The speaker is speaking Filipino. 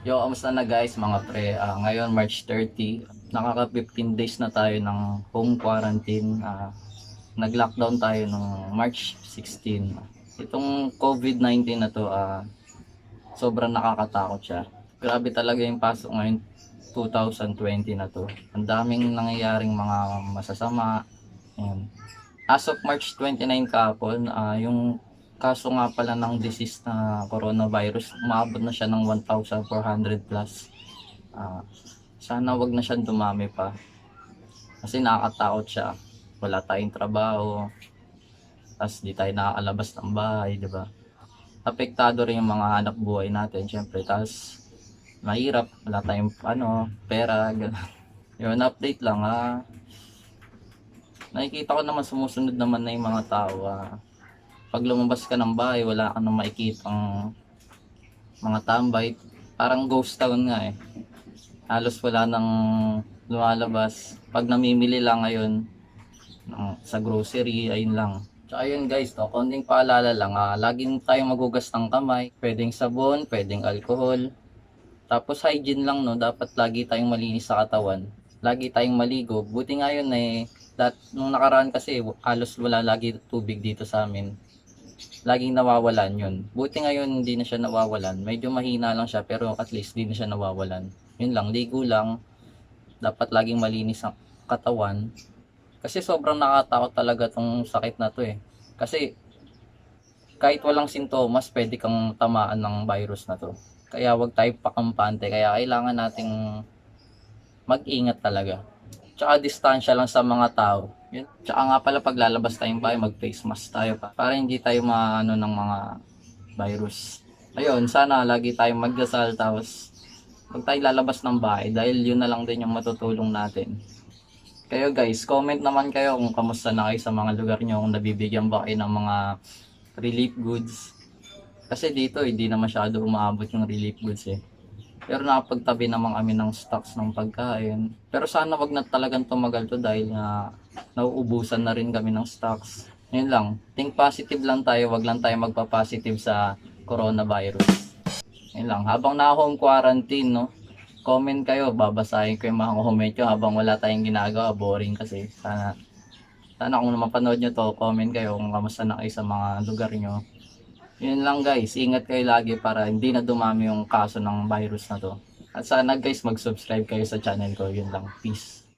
Yo, kamusta na guys mga pre? Ah, ngayon March 30, nakaka 15 days na tayo ng home quarantine. Ah, nag-lockdown tayo nung March 16. Itong COVID-19 na to, ah, sobrang nakakatakot siya. Grabe talaga yung pasok ngayon 2020 na to. Ang daming nangyayaring mga masasama. Ayan. As of March 29 kahapon, ah, yung kaso nga pala ng disease na coronavirus, umabot na siya ng 1,400 plus. Ah, sana wag na siyang dumami pa. Kasi nakakatakot siya. Wala tayong trabaho. Tapos di tayo nakakalabas ng bahay, di ba? Apektado rin yung mga hanap buhay natin, syempre. Tapos mahirap, wala tayong ano, pera, gano'n. Yun, update lang ha. Nakikita ko naman sumusunod naman na yung mga tao. ah pag lumabas ka ng bahay, wala ka nang makikitang mga tambay. Parang ghost town nga eh. Halos wala nang lumalabas. Pag namimili lang ngayon ng- sa grocery, ayun lang. Tsaka yun guys, no, konting paalala lang, ah, laging tayong magugas ng kamay. Pwedeng sabon, pwedeng alcohol. Tapos hygiene lang, no, dapat lagi tayong malinis sa katawan. Lagi tayong maligo. Buti nga yun eh, dat, nung nakaraan kasi, halos wala lagi tubig dito sa amin laging nawawalan yun. Buti ngayon hindi na siya nawawalan. Medyo mahina lang siya pero at least hindi na siya nawawalan. Yun lang, ligo lang. Dapat laging malinis ang katawan. Kasi sobrang nakatakot talaga tong sakit na to eh. Kasi kahit walang sintomas, pwede kang tamaan ng virus na to. Kaya wag tayo pakampante. Kaya kailangan nating mag-ingat talaga. Tsaka distansya lang sa mga tao. Yun. Tsaka nga pala pag lalabas tayong bahay, mag-face mask tayo pa. Para hindi tayo maano ng mga virus. Ayun, sana lagi tayong magdasal tapos pag tayo lalabas ng bahay dahil yun na lang din yung matutulong natin. Kayo guys, comment naman kayo kung kamusta na kayo sa mga lugar nyo, kung nabibigyan ba kayo ng mga relief goods. Kasi dito, hindi na masyado umaabot yung relief goods eh. Pero nakapagtabi naman kami ng stocks ng pagkain. Pero sana wag na talagang tumagal to dahil nga nauubusan na rin kami ng stocks. Yun lang. Think positive lang tayo. Wag lang tayo magpa-positive sa coronavirus. Yun lang. Habang na-home quarantine, no? Comment kayo. Babasahin ko yung mga comment nyo habang wala tayong ginagawa. Boring kasi. Sana, sana kung mapanood nyo to, comment kayo kung kamusta na kayo sa mga lugar nyo. Yun lang guys, ingat kayo lagi para hindi na dumami yung kaso ng virus na to. At sana guys, mag-subscribe kayo sa channel ko. Yun lang. Peace.